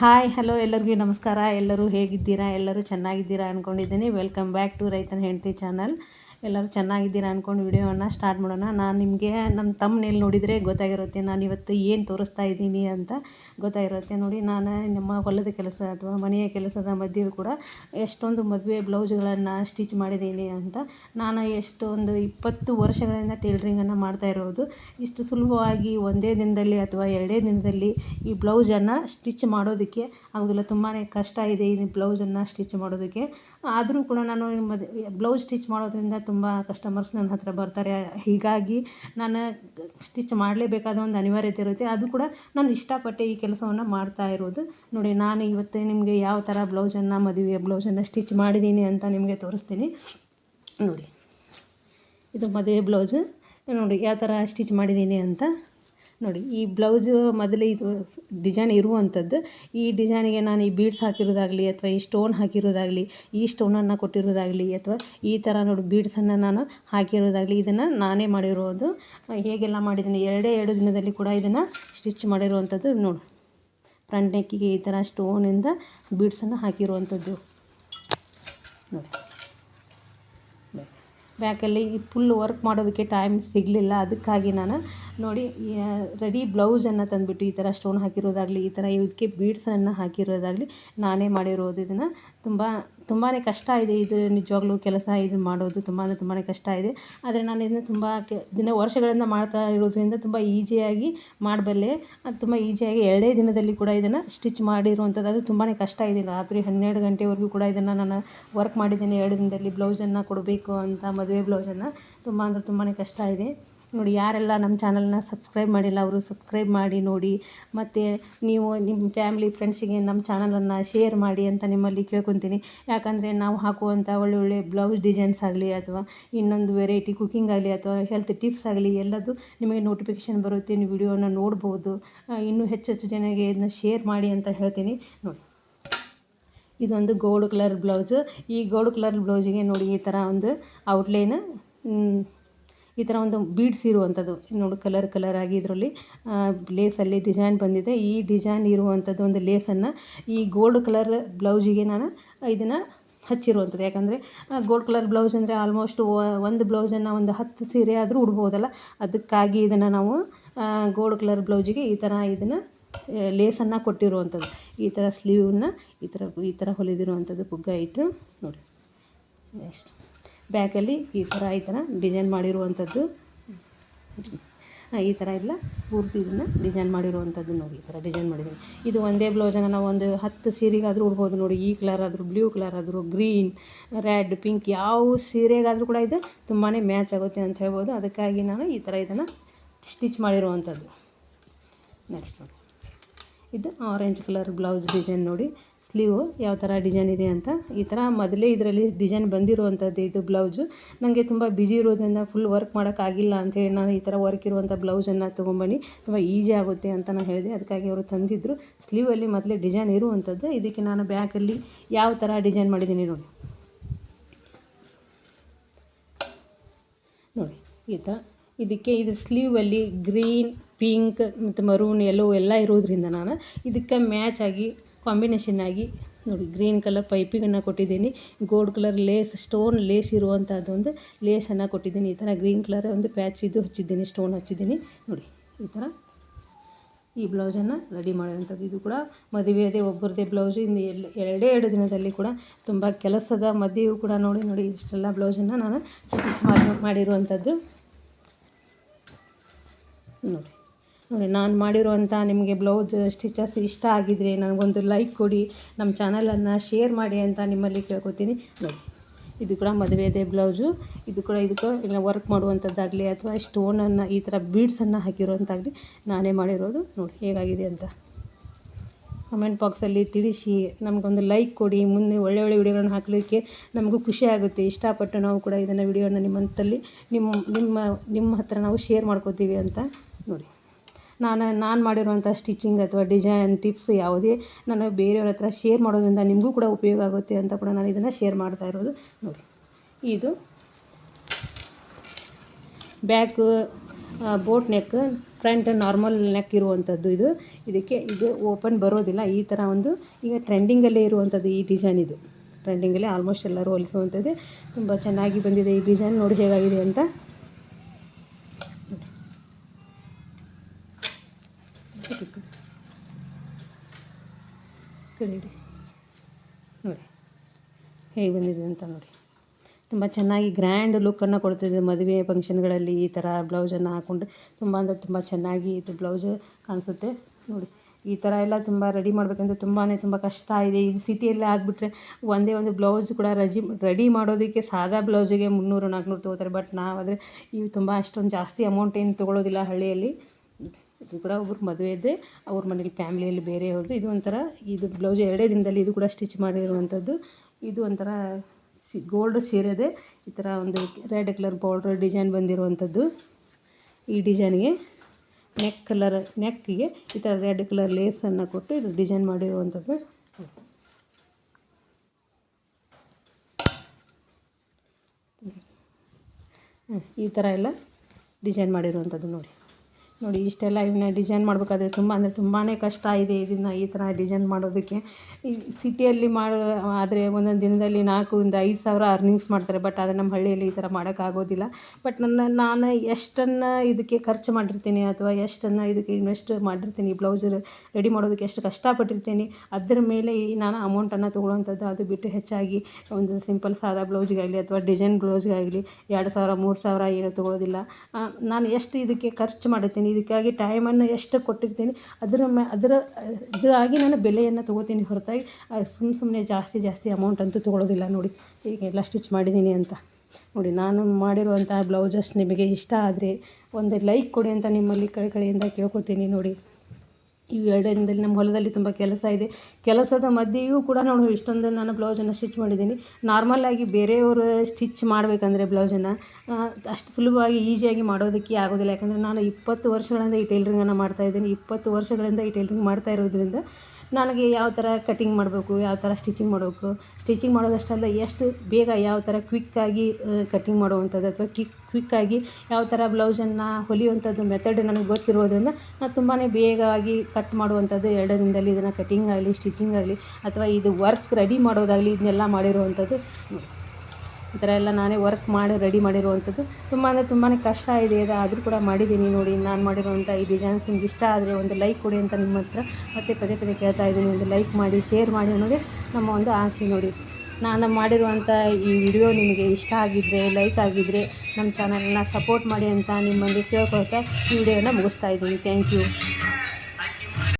Hi hello ಎಲ್ಲರಿಗೂ ನಮಸ್ಕಾರ. ಎಲ್ಲರೂ ಹೇಗಿದ್ದೀರಾ? ಎಲ್ಲರೂ ಚೆನ್ನಾಗಿದ್ದೀರಾ ಅಂದ್ಕೊಂಡಿದ್ದೀನಿ ವೆಲ್ಕಮ್ ಬ್ಯಾಕ್ ಟು ರೈತನ ಹೆಂಡತಿ ಚಾನಲ್ ಎಲ್ಲರೂ ಚೆನ್ನಾಗಿದ್ದೀರಾ ಅಂದ್ಕೊಂಡು ವಿಡಿಯೋವನ್ನು ಸ್ಟಾರ್ಟ್ ಮಾಡೋಣ. ನಾನು ನಿಮಗೆ ನಮ್ಮ ತಮ್ಮನೇಲಿ ನೋಡಿದರೆ ಗೊತ್ತಾಗಿರುತ್ತೆ. ನಾನು ಇವತ್ತು ಏನು ತೋರಿಸ್ತಾ ಇದ್ದೀನಿ ಅಂತ ಗೊತ್ತಾಗಿರುತ್ತೆ. ನೋಡಿ, ನಾನು ನಮ್ಮ ಹೊಲದ ಕೆಲಸ ಅಥವಾ ಮನೆಯ ಕೆಲಸದ ಮಧ್ಯೆಯೂ ಕೂಡ ಎಷ್ಟೊಂದು ಮದುವೆ ಬ್ಲೌಸ್ಗಳನ್ನು ಸ್ಟಿಚ್ ಮಾಡಿದ್ದೀನಿ ಅಂತ. ನಾನು ಎಷ್ಟೊಂದು ಇಪ್ಪತ್ತು ವರ್ಷಗಳಿಂದ ಟೇಲ್ರಿಂಗನ್ನು ಮಾಡ್ತಾ ಇರೋದು. ಇಷ್ಟು ಸುಲಭವಾಗಿ ಒಂದೇ ದಿನದಲ್ಲಿ ಅಥವಾ ಎರಡೇ ದಿನದಲ್ಲಿ ಈ ಬ್ಲೌಸನ್ನು ಸ್ಟಿಚ್ ಮಾಡೋದಕ್ಕೆ ಆಗೋದಿಲ್ಲ. ತುಂಬಾ ಕಷ್ಟ ಇದೆ ಈ ಬ್ಲೌಸನ್ನು ಸ್ಟಿಚ್ ಮಾಡೋದಕ್ಕೆ. ಆದರೂ ಕೂಡ ನಾನು ಮದ್ ಬ್ಲೌಸ್ ಸ್ಟಿಚ್ ಮಾಡೋದ್ರಿಂದ ತುಂಬ ಕಸ್ಟಮರ್ಸ್ ನನ್ನ ಹತ್ರ ಬರ್ತಾರೆ. ಹೀಗಾಗಿ ನಾನು ಸ್ಟಿಚ್ ಮಾಡಲೇಬೇಕಾದ ಒಂದು ಅನಿವಾರ್ಯತೆ ಇರುತ್ತೆ. ಅದು ಕೂಡ ನಾನು ಇಷ್ಟಪಟ್ಟೆ ಈ ಕೆಲಸವನ್ನು ಮಾಡ್ತಾ ಇರೋದು. ನೋಡಿ, ನಾನು ಇವತ್ತು ನಿಮಗೆ ಯಾವ ಥರ ಬ್ಲೌಸನ್ನು, ಮದುವೆಯ ಬ್ಲೌಸನ್ನು ಸ್ಟಿಚ್ ಮಾಡಿದ್ದೀನಿ ಅಂತ ನಿಮಗೆ ತೋರಿಸ್ತೀನಿ. ನೋಡಿ, ಇದು ಮದುವೆ ಬ್ಲೌಸು. ನೋಡಿ, ಯಾವ ಥರ ಸ್ಟಿಚ್ ಮಾಡಿದ್ದೀನಿ ಅಂತ. ನೋಡಿ, ಈ ಬ್ಲೌಸು ಮೊದಲೇ ಇದು ಡಿಸೈನ್ ಇರುವಂಥದ್ದು. ಈ ಡಿಸೈನಿಗೆ ನಾನು ಈ ಬೀಡ್ಸ್ ಹಾಕಿರೋದಾಗಲಿ ಅಥವಾ ಈ ಸ್ಟೋನ್ ಹಾಕಿರೋದಾಗಲಿ, ಈ ಸ್ಟೋನನ್ನು ಕೊಟ್ಟಿರೋದಾಗಲಿ ಅಥವಾ ಈ ಥರ ನೋಡಿ ಬೀಡ್ಸನ್ನು ನಾನು ಹಾಕಿರೋದಾಗಲಿ ಇದನ್ನು ನಾನೇ ಮಾಡಿರೋದು. ಹೇಗೆಲ್ಲ ಮಾಡಿದ್ದೀನಿ, ಎರಡೇ ಎರಡು ದಿನದಲ್ಲಿ ಕೂಡ ಇದನ್ನು ಸ್ಟಿಚ್ ಮಾಡಿರುವಂಥದ್ದು ನೋಡಿ. ಫ್ರಂಟ್ ನೆಕ್ಕಿಗೆ ಈ ಥರ ಸ್ಟೋನಿಂದ ಬೀಡ್ಸನ್ನು ಹಾಕಿರುವಂಥದ್ದು. ನೋಡಿ. ಬ್ಯಾಕಲ್ಲಿ ಫುಲ್ ವರ್ಕ್ ಮಾಡೋದಕ್ಕೆ ಟೈಮ್ ಸಿಗಲಿಲ್ಲ. ಅದಕ್ಕಾಗಿ ನಾನು ನೋಡಿ ರೆಡಿ ಬ್ಲೌಸನ್ನು ತಂದುಬಿಟ್ಟು ಈ ಥರ ಸ್ಟೋನ್ ಹಾಕಿರೋದಾಗಲಿ, ಈ ಥರ ಇದಕ್ಕೆ ಬೀಡ್ಸನ್ನು ಹಾಕಿರೋದಾಗಲಿ ನಾನೇ ಮಾಡಿರೋದು. ಇದನ್ನು ತುಂಬ ತುಂಬಾ ಕಷ್ಟ ಇದೆ ಇದು ನಿಜವಾಗ್ಲೂ ಕೆಲಸ ಇದು ಮಾಡೋದು ತುಂಬ ಅಂದರೆ ತುಂಬಾ ಕಷ್ಟ ಇದೆ. ಆದರೆ ನಾನು ಇದನ್ನು ತುಂಬ ದಿನ ವರ್ಷಗಳಿಂದ ಮಾಡ್ತಾ ಇರೋದ್ರಿಂದ ತುಂಬ ಈಸಿಯಾಗಿ ಮಾಡಬಲ್ಲೆ. ಅದು ತುಂಬ ಈಸಿಯಾಗಿ ಎರಡೇ ದಿನದಲ್ಲಿ ಕೂಡ ಇದನ್ನು ಸ್ಟಿಚ್ ಮಾಡಿರುವಂಥದ್ದು ಅದು ತುಂಬಾ ಕಷ್ಟ ಇದೆ. ರಾತ್ರಿ ಹನ್ನೆರಡು ಗಂಟೆವರೆಗೂ ಕೂಡ ಇದನ್ನು ನಾನು ವರ್ಕ್ ಮಾಡಿದ್ದೇನೆ. ಎರಡು ದಿನದಲ್ಲಿ ಬ್ಲೌಸನ್ನು ಕೊಡಬೇಕು ಅಂತ ಮದುವೆ ಬ್ಲೌಸನ್ನು. ತುಂಬ ಅಂದರೆ ತುಂಬಾ ಕಷ್ಟ ಇದೆ. ನೋಡಿ, ಯಾರೆಲ್ಲ ನಮ್ಮ ಚಾನಲ್ನ ಸಬ್ಸ್ಕ್ರೈಬ್ ಮಾಡಿಲ್ಲ, ಅವರು ಸಬ್ಸ್ಕ್ರೈಬ್ ಮಾಡಿ ನೋಡಿ. ಮತ್ತು ನೀವು ನಿಮ್ಮ ಫ್ಯಾಮಿಲಿ, ಫ್ರೆಂಡ್ಸಿಗೆ ನಮ್ಮ ಚಾನಲನ್ನು ಶೇರ್ ಮಾಡಿ ಅಂತ ನಿಮ್ಮಲ್ಲಿ ಕೇಳ್ಕೊತೀನಿ. ಯಾಕಂದರೆ ನಾವು ಹಾಕುವಂಥ ಒಳ್ಳೊಳ್ಳೆ ಬ್ಲೌಸ್ ಡಿಸೈನ್ಸ್ ಆಗಲಿ ಅಥವಾ ಇನ್ನೊಂದು ವೆರೈಟಿ ಕುಕ್ಕಿಂಗ್ ಆಗಲಿ ಅಥವಾ ಹೆಲ್ತ್ ಟಿಪ್ಸ್ ಆಗಲಿ ಎಲ್ಲದು ನಿಮಗೆ ನೋಟಿಫಿಕೇಷನ್ ಬರುತ್ತೆ. ನೀವು ವಿಡಿಯೋನ ನೋಡ್ಬೋದು. ಇನ್ನೂ ಹೆಚ್ಚೆಚ್ಚು ಜನರಿಗೆ ಇದನ್ನ ಶೇರ್ ಮಾಡಿ ಅಂತ ಹೇಳ್ತೀನಿ. ನೋಡಿ, ಇದೊಂದು ಗೋಲ್ಡ್ ಕಲರ್ ಬ್ಲೌಸು. ಈ ಗೋಲ್ಡ್ ಕಲರ್ ಬ್ಲೌಸಿಗೆ ನೋಡಿ, ಈ ಥರ ಒಂದು ಔಟ್ಲೈನ್ ಈ ಥರ ಒಂದು ಬೀಡ್ಸ್ ಇರುವಂಥದ್ದು. ನೋಡಿ ಕಲರ್ ಕಲರ್ ಆಗಿ ಇದರಲ್ಲಿ ಲೇಸಲ್ಲಿ ಡಿಸೈನ್ ಬಂದಿದೆ. ಈ ಡಿಸೈನ್ ಇರುವಂಥದ್ದು ಒಂದು ಲೇಸನ್ನು ಈ ಗೋಲ್ಡ್ ಕಲರ್ ಬ್ಲೌಸಿಗೆ ನಾನು ಇದನ್ನು ಹಚ್ಚಿರುವಂಥದ್ದು. ಯಾಕಂದರೆ ಗೋಲ್ಡ್ ಕಲರ್ ಬ್ಲೌಸ್ ಅಂದರೆ ಆಲ್ಮೋಸ್ಟ್ ಒಂದು ಬ್ಲೌಸನ್ನು ಒಂದು ಹತ್ತು ಸೀರೆ ಆದರೂ ಉಡ್ಬೋದಲ್ಲ. ಅದಕ್ಕಾಗಿ ಇದನ್ನು ನಾವು ಗೋಲ್ಡ್ ಕಲರ್ ಬ್ಲೌಸಿಗೆ ಈ ಥರ ಇದನ್ನು ಲೇಸನ್ನು ಕೊಟ್ಟಿರುವಂಥದ್ದು. ಈ ಥರ ಸ್ಲೀವನ್ನ ಈ ಥರ ಈ ಥರ ಹೊಲಿದಿರುವಂಥದ್ದು ಪುಗ್ಗ ಇಟ್ಟು, ನೋಡಿ. ನೆಕ್ಸ್ಟ್ ಬ್ಯಾಕಲ್ಲಿ ಈ ಥರ ಈ ಥರ ಡಿಸೈನ್ ಮಾಡಿರುವಂಥದ್ದು. ಈ ಥರ ಎಲ್ಲ ಪೂರ್ತಿ ಇದನ್ನು ಡಿಸೈನ್ ಮಾಡಿರುವಂಥದ್ದು ನೋಡಿ, ಈ ಥರ ಡಿಸೈನ್ ಮಾಡಿದ್ದೀನಿ. ಇದು ಒಂದೇ ಬ್ಲೌಸನ್ನು ನಾವು ಒಂದು ಹತ್ತು ಸೀರೆಗಾದರೂ ಉಡ್ಬೋದು ನೋಡಿ. ಈ ಕಲರ್ ಆದರೂ ಬ್ಲೂ ಕಲರ್ ಆದರೂ ಗ್ರೀನ್, ರೆಡ್, ಪಿಂಕ್ ಯಾವ ಸೀರೆಗಾದರೂ ಕೂಡ ಇದು ತುಂಬಾ ಮ್ಯಾಚ್ ಆಗುತ್ತೆ ಅಂತ ಹೇಳ್ಬೋದು. ಅದಕ್ಕಾಗಿ ನಾನು ಈ ಥರ ಇದನ್ನು ಸ್ಟಿಚ್ ಮಾಡಿರುವಂಥದ್ದು. ನೆಕ್ಸ್ಟ್ ನೋಡಿ. ಇದು ಆರೆಂಜ್ ಕಲರ್ ಬ್ಲೌಸ್ ಡಿಸೈನ್ ನೋಡಿ. ಸ್ಲೀವು ಯಾವ ಥರ ಡಿಸೈನ್ ಇದೆ ಅಂತ ಈ ಥರ ಮೊದಲೇ ಇದರಲ್ಲಿ ಡಿಸೈನ್ ಬಂದಿರುವಂಥದ್ದು ಇದು ಬ್ಲೌಸು. ನನಗೆ ತುಂಬ ಬ್ಯುಸಿ ಇರೋದ್ರಿಂದ ಫುಲ್ ವರ್ಕ್ ಮಾಡೋಕ್ಕಾಗಿಲ್ಲ ಅಂತೇಳಿ ನಾನು ಈ ಥರ ವರ್ಕ್ ಇರುವಂಥ ಬ್ಲೌಸನ್ನು ತೊಗೊಂಬನ್ನಿ. ತುಂಬ ಈಸಿ ಆಗುತ್ತೆ ಅಂತ ನಾನು ಹೇಳಿದೆ. ಅದಕ್ಕಾಗಿ ಅವರು ತಂದಿದ್ದರು ಸ್ಲೀವಲ್ಲಿ ಮೊದಲೇ ಡಿಸೈನ್ ಇರುವಂಥದ್ದು. ಇದಕ್ಕೆ ನಾನು ಬ್ಯಾಕಲ್ಲಿ ಯಾವ ಥರ ಡಿಸೈನ್ ಮಾಡಿದ್ದೀನಿ ನೋಡಿ. ನೋಡಿ, ಈ ಥರ. ಇದಕ್ಕೆ ಇದು ಸ್ಲೀವಲ್ಲಿ ಗ್ರೀನ್, ಪಿಂಕ್ ಮತ್ತು ಮರೂನ್ ಎಲ್ಲೋ ಎಲ್ಲ ಇರೋದ್ರಿಂದ ನಾನು ಇದಕ್ಕೆ ಮ್ಯಾಚ್ ಆಗಿ ಕಾಂಬಿನೇಷನ್ ಆಗಿ ನೋಡಿ ಗ್ರೀನ್ ಕಲರ್ ಪೈಪಿಗನ್ನು ಕೊಟ್ಟಿದ್ದೀನಿ. Gold colour lace stone lace ಇರುವಂಥದ್ದೊಂದು ಲೇಸನ್ನು ಕೊಟ್ಟಿದ್ದೀನಿ. ಈ ಥರ ಗ್ರೀನ್ ಕಲರ್ ಒಂದು ಪ್ಯಾಚ್ ಇದು ಹಚ್ಚಿದ್ದೀನಿ ಸ್ಟೋನ್ ಹಚ್ಚಿದ್ದೀನಿ. ನೋಡಿ, ಈ ಥರ ಈ ಬ್ಲೌಸನ್ನು ರೆಡಿ ಮಾಡುವಂಥದ್ದು ಇದು ಕೂಡ. ಮದುವೆಯದೇ ಒಬ್ಬರದೇ ಬ್ಲೌಸ್ ಎಲ್ಲ ಎರಡೇ ಎರಡು ದಿನದಲ್ಲಿ ಕೂಡ ತುಂಬ ಕೆಲಸದ ಮಧ್ಯೆಯೂ ಕೂಡ ನೋಡಿ ನೋಡಿ, ಇಷ್ಟೆಲ್ಲ ಬ್ಲೌಸನ್ನು ನಾನು ಸ್ಟಿಚ್ ಮಾಡಿ, ಮಾಡಿರುವಂಥದ್ದು. ನೋಡಿ. ನಾನು ಮಾಡಿರುವಂಥ ನಿಮಗೆ ಬ್ಲೌಸ್ ಸ್ಟಿಚಸ್ ಇಷ್ಟ ಆಗಿದರೆ ನನಗೊಂದು ಲೈಕ್ ಕೊಡಿ ನಮ್ಮ ಚಾನಲನ್ನು ಶೇರ್ ಮಾಡಿ ಅಂತ ನಿಮ್ಮಲ್ಲಿ ಕೇಳ್ಕೊತೀನಿ. ನೋಡಿ, ಇದು ಕೂಡ ಮದುವೆದೇ ಬ್ಲೌಸು ಇದು ಕೂಡ ಇದಕ್ಕೆ ಇಲ್ಲ ವರ್ಕ್ ಮಾಡುವಂಥದ್ದಾಗಲಿ ಅಥವಾ ಸ್ಟೋನನ್ನು ಈ ಥರ ಬೀಡ್ಸನ್ನು ಹಾಕಿರುವಂಥಾಗಲಿ ನಾನೇ ಮಾಡಿರೋದು. ನೋಡಿ, ಹೇಗಾಗಿದೆ ಅಂತ. ಕಮೆಂಟ್ ಬಾಕ್ಸಲ್ಲಿ ತಿಳಿಸಿ, ನಮಗೊಂದು ಲೈಕ್ ಕೊಡಿ. ಮುಂದೆ ಒಳ್ಳೆ ಒಳ್ಳೆ ವಿಡಿಯೋಗಳನ್ನು ಹಾಕಲಿಕ್ಕೆ ನಮಗೂ ಖುಷಿ ಆಗುತ್ತೆ. ಇಷ್ಟಪಟ್ಟು ನಾವು ಕೂಡ ಇದನ್ನು ವಿಡಿಯೋನ ನಿಮ್ಮಂತಲ್ಲಿ ನಿಮ್ಮ ನಿಮ್ಮ ನಿಮ್ಮ ಹತ್ರ ನಾವು ಶೇರ್ ಮಾಡ್ಕೋತೀವಿ ಅಂತ. ನೋಡಿ. ನಾನು ನಾನು ಮಾಡಿರುವಂಥ ಸ್ಟಿಚಿಂಗ್ ಅಥವಾ ಡಿಸೈನ್ ಟಿಪ್ಸ್ ಯಾವುದೇ ನಾನು ಬೇರೆಯವ್ರ ಹತ್ರ ಶೇರ್ ಮಾಡೋದ್ರಿಂದ ನಿಮಗೂ ಕೂಡ ಉಪಯೋಗ ಆಗುತ್ತೆ ಅಂತ ಕೂಡ ನಾನು ಇದನ್ನು ಶೇರ್ ಮಾಡ್ತಾ ಇರೋದು. ನೋಡಿ, ಇದು back boat neck front normal neck ಇರುವಂಥದ್ದು ಇದು. ಇದಕ್ಕೆ ಇದು ಓಪನ್ ಬರೋದಿಲ್ಲ. ಈ ಥರ ಒಂದು ಈಗ ಟ್ರೆಂಡಿಂಗಲ್ಲೇ ಇರುವಂಥದ್ದು ಈ ಡಿಸೈನ್ ಇದು. ಟ್ರೆಂಡಿಂಗಲ್ಲೇ ಆಲ್ಮೋಸ್ಟ್ ಎಲ್ಲರೂ ಹೊಲಿಸುವಂಥದ್ದೇ ತುಂಬ ಚೆನ್ನಾಗಿ ಬಂದಿದೆ ಈ ಡಿಸೈನ್ ನೋಡಿ ಹೇಗಾಗಿದೆ ಅಂತ. ಕಡೆ. ನೋಡಿ, ಹೇಗೆ ಬಂದಿದೆ ಅಂತ ನೋಡಿ. ತುಂಬ ಚೆನ್ನಾಗಿ ಗ್ರ್ಯಾಂಡ್ ಲುಕ್ಕನ್ನು ಕೊಡ್ತಿದೆ ಮದುವೆ ಫಂಕ್ಷನ್ಗಳಲ್ಲಿ ಈ ಥರ ಬ್ಲೌಸನ್ನು ಹಾಕ್ಕೊಂಡು ತುಂಬ ಅಂದರೆ ತುಂಬ ಚೆನ್ನಾಗಿ ಇದು ಬ್ಲೌಸ್ ಕಾಣಿಸುತ್ತೆ. ನೋಡಿ, ಈ ಥರ ಎಲ್ಲ ತುಂಬ ರೆಡಿ ಮಾಡಬೇಕಂದ್ರೆ ತುಂಬಾ ತುಂಬ ಕಷ್ಟ ಇದೆ. ಈಗ ಸಿಟಿಯಲ್ಲಿ ಆಗಿಬಿಟ್ರೆ ಒಂದೇ ಒಂದು ಬ್ಲೌಸ್ ಕೂಡ ರಜಿ ರೆಡಿ ಮಾಡೋದಕ್ಕೆ ಸಾದಾ ಬ್ಲೌಸಿಗೆ ಮುನ್ನೂರು, ನಾಲ್ಕುನೂರು ತೊಗೋತಾರೆ. ಬಟ್ ನಾವಾದರೆ ಇವು ತುಂಬ ಅಷ್ಟೊಂದು ಜಾಸ್ತಿ ಅಮೌಂಟ್ ಏನು ತೊಗೊಳ್ಳೋದಿಲ್ಲ ಹಳ್ಳಿಯಲ್ಲಿ. ಇದು ಕೂಡ ಒಬ್ರು ಮದುವೆ ಇದ್ದೆ ಅವ್ರ ಮನೇಲಿ ಫ್ಯಾಮಿಲಿಯಲ್ಲಿ ಬೇರೆ ಇದು ಒಂಥರ ಇದು ಬ್ಲೌಸ್ ಎರಡೇ ದಿನದಲ್ಲಿ ಇದು ಕೂಡ ಸ್ಟಿಚ್ ಮಾಡಿರುವಂಥದ್ದು. ಇದು ಒಂಥರ ಸಿ ಗೋಲ್ಡ್ ಸೀರೆದೆ. ಈ ಥರ ಒಂದು ರೆಡ್ ಕಲರ್ ಬಾರ್ಡ್ರ್ ಡಿಸೈನ್ ಬಂದಿರುವಂಥದ್ದು ಈ ಡಿಸೈನ್ಗೆ. ನೆಕ್ ಕಲರ್, ನೆಕ್ಕಿಗೆ ಈ ಥರ ರೆಡ್ ಕಲರ್ ಲೇಸನ್ನು ಕೊಟ್ಟು ಇದು ಡಿಸೈನ್ ಮಾಡಿರುವಂಥದ್ದು. ಈ ಥರ ಎಲ್ಲ ಡಿಸೈನ್ ಮಾಡಿರುವಂಥದ್ದು ನೋಡಿ. ನೋಡಿ, ಇಷ್ಟೆಲ್ಲ ಇವನ್ನ ಡಿಸೈನ್ ಮಾಡಬೇಕಾದ್ರೆ ತುಂಬ, ಅಂದರೆ ತುಂಬಾ ಕಷ್ಟ ಇದೆ ಇದನ್ನು ಈ ಥರ ಡಿಸೈನ್ ಮಾಡೋದಕ್ಕೆ. ಈ ಸಿಟಿಯಲ್ಲಿ ಮಾಡೋ, ಆದರೆ ಒಂದೊಂದು ದಿನದಲ್ಲಿ ನಾಲ್ಕರಿಂದ ಐದು ಸಾವಿರ ಅರ್ನಿಂಗ್ಸ್ ಮಾಡ್ತಾರೆ ಬಟ್ ಆದರೆ ನಮ್ಮ ಹಳ್ಳಿಯಲ್ಲಿ ಈ ಥರ ಮಾಡೋಕ್ಕಾಗೋದಿಲ್ಲ. ಬಟ್ ನನ್ನ, ನಾನು ಎಷ್ಟನ್ನು ಇದಕ್ಕೆ ಖರ್ಚು ಮಾಡಿರ್ತೀನಿ ಅಥವಾ ಎಷ್ಟನ್ನು ಇದಕ್ಕೆ ಇನ್ವೆಸ್ಟ್ ಮಾಡಿರ್ತೀನಿ ಬ್ಲೌಸ್ ರೆಡಿ ಮಾಡೋದಕ್ಕೆ ಎಷ್ಟು ಕಷ್ಟಪಟ್ಟಿರ್ತೀನಿ, ಅದರ ಮೇಲೆ ಈ ನಾನು ಅಮೌಂಟನ್ನು ತೊಗೊಳ್ಳೋವಂಥದ್ದು ಅದು ಬಿಟ್ಟು ಹೆಚ್ಚಾಗಿ ಒಂದು ಸಿಂಪಲ್ ಸಾದಾ ಬ್ಲೌಸ್ಗಾಗಲಿ ಅಥವಾ ಡಿಸೈನ್ ಬ್ಲೌಸ್ಗಾಗಲಿ ಎರಡು ಸಾವಿರ, ಮೂರು ಸಾವಿರ ಏನು ತೊಗೊಳ್ಳೋದಿಲ್ಲ ನಾನು ಎಷ್ಟು ಇದಕ್ಕೆ ಖರ್ಚು ಮಾಡಿರ್ತೀನಿ ಇದಕ್ಕಾಗಿ ಟೈಮನ್ನು ಎಷ್ಟು ಕೊಟ್ಟಿರ್ತೀನಿ, ಅದರ ಮ, ಅದರ, ಇದರಾಗಿ ನಾನು ಬೆಲೆಯನ್ನು ತೊಗೋತೀನಿ ಹೊರತಾಗಿ. ಸುಮ್ಮ ಸುಮ್ಮನೆ ಜಾಸ್ತಿ ಜಾಸ್ತಿ ಅಮೌಂಟ್ ಅಂತೂ ತೊಗೊಳೋದಿಲ್ಲ ನೋಡಿ. ಈಗ ಎಲ್ಲ ಸ್ಟಿಚ್ ಮಾಡಿದ್ದೀನಿ ಅಂತ. ನೋಡಿ, ನಾನು ಮಾಡಿರುವಂಥ ಬ್ಲೌಸಸ್ ನಿಮಗೆ ಇಷ್ಟ ಆದರೆ ಒಂದು ಲೈಕ್ ಕೊಡಿ ಅಂತ ನಿಮ್ಮಲ್ಲಿ ಕಳೆ, ಕಳೆಯಿಂದ ಕೇಳ್ಕೊತೀನಿ ನೋಡಿ. ಇವು ದಿನದಲ್ಲಿ ನಮ್ಮ ಹೊಲದಲ್ಲಿ ತುಂಬ ಕೆಲಸ ಇದೆ. ಕೆಲಸದ ಮಧ್ಯೆಯೂ ಕೂಡ ನಾನು ಇಷ್ಟೊಂದು ನಾನು ಬ್ಲೌಸನ್ನು ಸ್ಟಿಚ್ ಮಾಡಿದ್ದೀನಿ. ನಾರ್ಮಲಾಗಿ ಬೇರೆಯವರು ಸ್ಟಿಚ್ ಮಾಡಬೇಕಂದ್ರೆ ಬ್ಲೌಸನ್ನು ಅಷ್ಟು ಸುಲಭವಾಗಿ ಈಸಿಯಾಗಿ ಮಾಡೋದಕ್ಕೆ ಆಗೋದಿಲ್ಲ. ಯಾಕಂದರೆ ನಾನು ಇಪ್ಪತ್ತು ವರ್ಷಗಳಿಂದ ಈ ಟೈಲ್ರಿಂಗನ್ನು ಮಾಡ್ತಾಯಿದ್ದೀನಿ ಇಪ್ಪತ್ತು ವರ್ಷಗಳಿಂದ ಈ ಟೈಲರಿಂಗ್ ಮಾಡ್ತಾ ಇರೋದ್ರಿಂದ ನನಗೆ ಯಾವ ಥರ ಕಟಿಂಗ್ ಮಾಡಬೇಕು, ಯಾವ ಥರ ಸ್ಟಿಚಿಂಗ್ ಮಾಡಬೇಕು ಸ್ಟಿಚಿಂಗ್ ಮಾಡೋದಷ್ಟಲ್ಲ, ಎಷ್ಟು ಬೇಗ ಯಾವ ಥರ ಕ್ವಿಕ್ಕಾಗಿ ಕಟಿಂಗ್ ಮಾಡುವಂಥದ್ದು ಅಥವಾ ಕ್ವಿಕ್ ಕ್ವಿಕ್ಕಾಗಿ ಯಾವ ಥರ ಬ್ಲೌಸನ್ನು ಹೊಲಿಯುವಂಥದ್ದು ಮೆಥಡ್ ನನಗೆ ಗೊತ್ತಿರೋದ್ರಿಂದ ನಾನು ತುಂಬಾ ಬೇಗವಾಗಿ ಕಟ್ ಮಾಡುವಂಥದ್ದು ಎರಡು ದಿನದಲ್ಲಿ ಇದನ್ನು ಕಟಿಂಗ್ ಆಗಲಿ ಸ್ಟಿಚಿಂಗ್ ಆಗಲಿ ಅಥವಾ ಇದು ವರ್ಕ್ ರೆಡಿ ಮಾಡೋದಾಗಲಿ, ಇದನ್ನೆಲ್ಲ ಮಾಡಿರುವಂಥದ್ದು ಈ ಥರ ಎಲ್ಲ ನಾನೇ ವರ್ಕ್ ಮಾಡಿ ರೆಡಿ ಮಾಡಿರುವಂಥದ್ದು. ತುಂಬ ಅಂದರೆ ತುಂಬಾ ಕಷ್ಟ ಇದೆ ಅದು ಆದರೂ ಕೂಡ ಮಾಡಿದ್ದೀನಿ ನೋಡಿ. ನಾನು ಮಾಡಿರುವಂಥ ಈ ಡಿಸೈನ್ಸ್ ನಿಮ್ಗೆ ಇಷ್ಟ ಆದರೆ ಒಂದು ಲೈಕ್ ಕೊಡಿ ಅಂತ ನಿಮ್ಮ ಹತ್ರ. ಮತ್ತೆ ಪದೇ ಪದೇ ಕೇಳ್ತಾ ಇದ್ದೀನಿ, ಒಂದು ಲೈಕ್ ಮಾಡಿ ಶೇರ್ ಮಾಡಿ ಅನ್ನೋದೇ ನಮ್ಮ ಒಂದು ಆಸೆ ನೋಡಿ. ನಾನು ಮಾಡಿರುವಂಥ ಈ ವಿಡಿಯೋ ನಿಮಗೆ ಇಷ್ಟ ಆಗಿದ್ದರೆ ಲೈಕ್ ಆಗಿದ್ದರೆ ನಮ್ಮ ಚಾನಲನ್ನ ಸಪೋರ್ಟ್ ಮಾಡಿ ಅಂತ ನಿಮ್ಮಲ್ಲಿ ಕೇಳ್ಕೊಳ್ತಾ ಈ ವಿಡಿಯೋನ ಮುಗಿಸ್ತಾ ಇದ್ದೀನಿ. Thank you